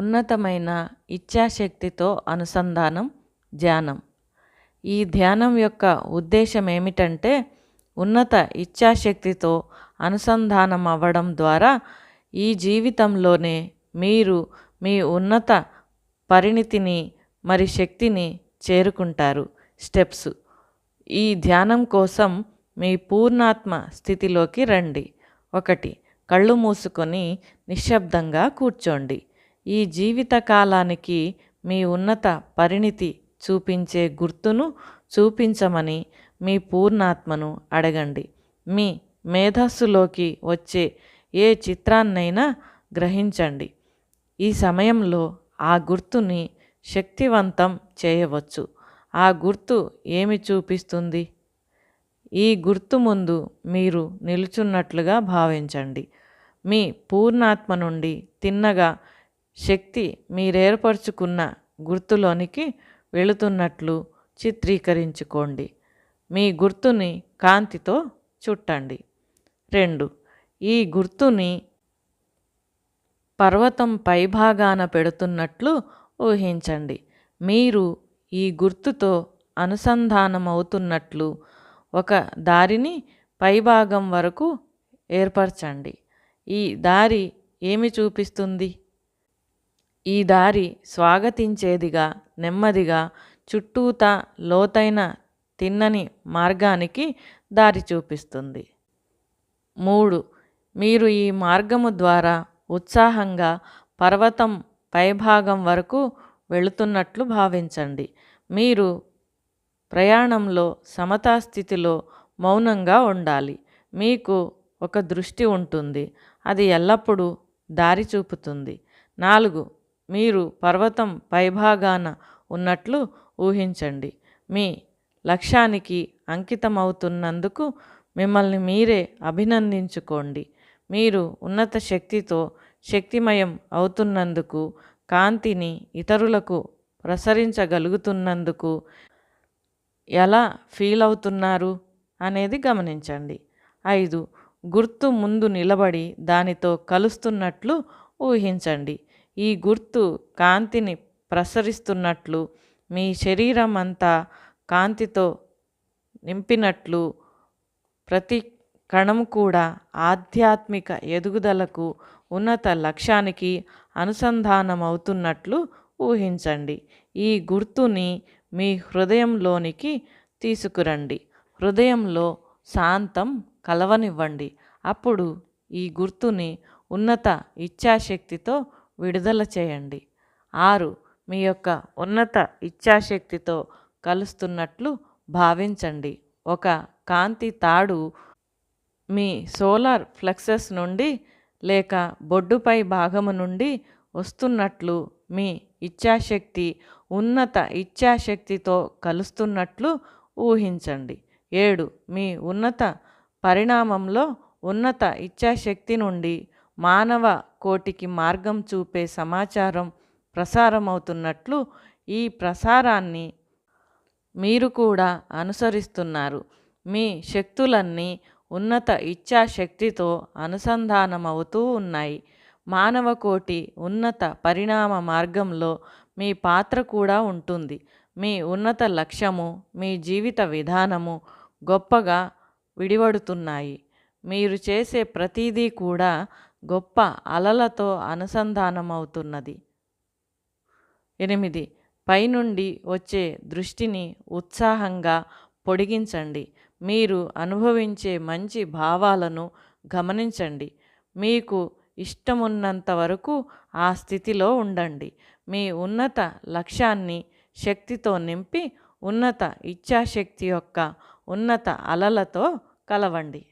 ఉన్నతమైన ఇచ్ఛాశక్తితో అనుసంధానం ధ్యానం. ఈ ధ్యానం యొక్క ఉద్దేశం ఏమిటంటే ఉన్నత ఇచ్ఛాశక్తితో అనుసంధానం అవ్వడం ద్వారా ఈ జీవితంలోనే మీరు మీ ఉన్నత పరిణితిని మరి శక్తిని చేరుకుంటారు. స్టెప్స్. ఈ ధ్యానం కోసం మీ పూర్ణాత్మ స్థితిలోకి రండి. ఒకటి కళ్ళు మూసుకొని నిశ్శబ్దంగా కూర్చోండి. ఈ జీవిత కాలానికి మీ ఉన్నత పరిణితి చూపించే గుర్తును చూపించమని మీ పూర్ణాత్మను అడగండి. మీ మేధస్సులోకి వచ్చే ఏ చిత్రాన్నైనా గ్రహించండి. ఈ సమయంలో ఆ గుర్తుని శక్తివంతం చేయవచ్చు. ఆ గుర్తు ఏమి చూపిస్తుంది? ఈ గుర్తు ముందు మీరు నిలుచున్నట్లుగా భావించండి. మీ పూర్ణాత్మ నుండి తిన్నగా శక్తి మీరేర్పరచుకున్న గుర్తులోనికి వెళుతున్నట్లు చిత్రీకరించుకోండి. మీ గుర్తుని కాంతితో చుట్టండి. రెండు ఈ గుర్తుని పర్వతం పైభాగాన పెడుతున్నట్లు ఊహించండి. మీరు ఈ గుర్తుతో అనుసంధానమవుతున్నట్లు ఒక దారిని పైభాగం వరకు ఏర్పరచండి. ఈ దారి ఏమి చూపిస్తుంది? ఈ దారి స్వాగతించేదిగా నెమ్మదిగా చుట్టూతా లోతైన తిన్నని మార్గానికి దారి చూపిస్తుంది. మూడు మీరు ఈ మార్గము ద్వారా ఉత్సాహంగా పర్వతం పైభాగం వరకు వెళుతున్నట్లు భావించండి. మీరు ప్రయాణంలో సమతా స్థితిలో మౌనంగా ఉండాలి. మీకు ఒక దృష్టి ఉంటుంది. అది ఎల్లప్పుడూ దారి చూపుతుంది. నాలుగు మీరు పర్వతం పైభాగాన ఉన్నట్లు ఊహించండి. మీ లక్ష్యానికి అంకితమవుతున్నందుకు మిమ్మల్ని మీరే అభినందించుకోండి. మీరు ఉన్నత శక్తితో శక్తిమయం అవుతున్నందుకు కాంతిని ఇతరులకు ప్రసరించగలుగుతున్నందుకు ఎలా ఫీల్ అవుతున్నారు అనేది గమనించండి. ఐదు గుర్తు ముందు నిలబడి దానితో కలుస్తున్నట్లు ఊహించండి. ఈ గుర్తు కాంతిని ప్రసరిస్తున్నట్లు మీ శరీరం అంతా కాంతితో నింపినట్లు ప్రతి కణం కూడా ఆధ్యాత్మిక ఎదుగుదలకు ఉన్నత లక్ష్యానికి అనుసంధానమవుతున్నట్లు ఊహించండి. ఈ గుర్తుని మీ హృదయంలోనికి తీసుకురండి. హృదయంలో శాంతం కలవనివ్వండి. అప్పుడు ఈ గుర్తుని ఉన్నత ఇచ్ఛాశక్తితో విడుదల చేయండి. ఆరు మీ యొక్క ఉన్నత ఇచ్ఛాశక్తితో కలుస్తున్నట్లు భావించండి. ఒక కాంతి తాడు మీ సోలార్ ఫ్లెక్సెస్ నుండి లేక బొడ్డుపై భాగము నుండి వస్తున్నట్లు మీ ఇచ్ఛాశక్తి ఉన్నత ఇచ్ఛాశక్తితో కలుస్తున్నట్లు ఊహించండి. ఏడు మీ ఉన్నత పరిణామంలో ఉన్నత ఇచ్ఛాశక్తి నుండి మానవ కోటికి మార్గం చూపే సమాచారం ప్రసారమవుతున్నట్లు ఈ ప్రసారాన్ని మీరు కూడా అనుసరిస్తున్నారు. మీ శక్తులన్నీ ఉన్నత ఇచ్ఛాశక్తితో అనుసంధానమవుతూ ఉన్నాయి. మానవ కోటి ఉన్నత పరిణామ మార్గంలో మీ పాత్ర కూడా ఉంటుంది. మీ ఉన్నత లక్ష్యము మీ జీవిత విధానము గొప్పగా విడివడుతున్నాయి. మీరు చేసే ప్రతిదీ కూడా గొప్ప అలలతో అనుసంధానమవుతున్నది. ఎనిమిది. పైనుండి వచ్చే దృష్టిని ఉత్సాహంగా పొడిగించండి. మీరు అనుభవించే మంచి భావాలను గమనించండి. మీకు ఇష్టమున్నంత వరకు ఆ స్థితిలో ఉండండి. మీ ఉన్నత లక్ష్యాన్ని శక్తితో నింపి ఉన్నత ఇచ్ఛాశక్తి యొక్క ఉన్నత అలలతో కలవండి.